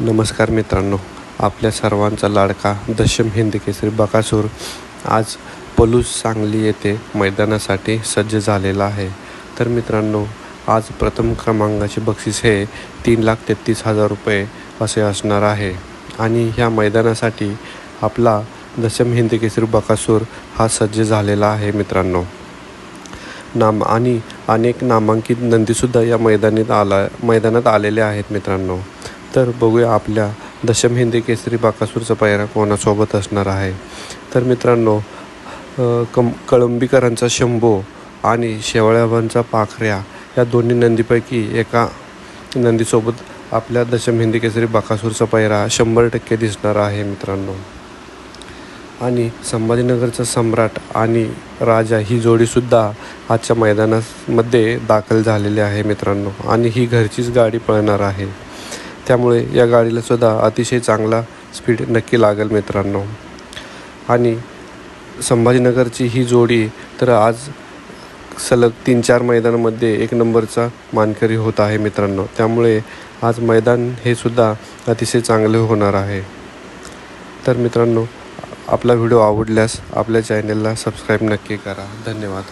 नमस्कार मित्रांनो आपल्या सर्वांचा लाडका दशम हिंदकेसरी बकासूर आज पलूस सांगली येथे मैदानासाठी सज्ज झालेला आहे. तर मित्रांनो आज प्रथम क्रमांकाचे बक्षीस हे तीन लाख तेहतीस हजार रुपये असे असणार आहे. आणि ह्या मैदानासाठी आपला दशम हिंदकेसरी बकासूर हा सज्ज झालेला आहे मित्रांनो. नाम आणि अनेक नामांकित नंदीसुद्धा या मैदानात आला मैदानात आलेले आहेत मित्रांनो. तर बघूया आपल्या दशम हिंदी केसरी बाकासूरचा पायरा कोणासोबत असणार आहे. तर मित्रांनो कम कळंबीकरांचा शंभो आणि शेवाळ्याबांचा पाखऱ्या या दोन्ही नंदीपैकी एका नंदीसोबत आपल्या दशम हिंदी केसरी बाकासूरचा पायरा शंभर टक्के दिसणार आहे मित्रांनो. आणि संभाजीनगरचा सम्राट आणि राजा ही जोडीसुद्धा आजच्या मैदानामध्ये दाखल झालेली आहे मित्रांनो. आणि ही घरचीच गाडी पळणार आहे. त्यामुळे या गाडीला सुद्धा अतिशय चांगला स्पीड नक्की लागेल मित्रांनो. आणि संभाजीनगरची ही जोडी तर आज सलग तीन चार मैदानामध्ये एक नंबरचा मानकरी होत आहे मित्रांनो. त्यामुळे आज मैदान हे सुद्धा अतिशय चांगले होणार आहे. तर मित्रांनो आपला व्हिडिओ आवडल्यास आपल्या चॅनेलला सबस्क्राईब नक्की करा. धन्यवाद.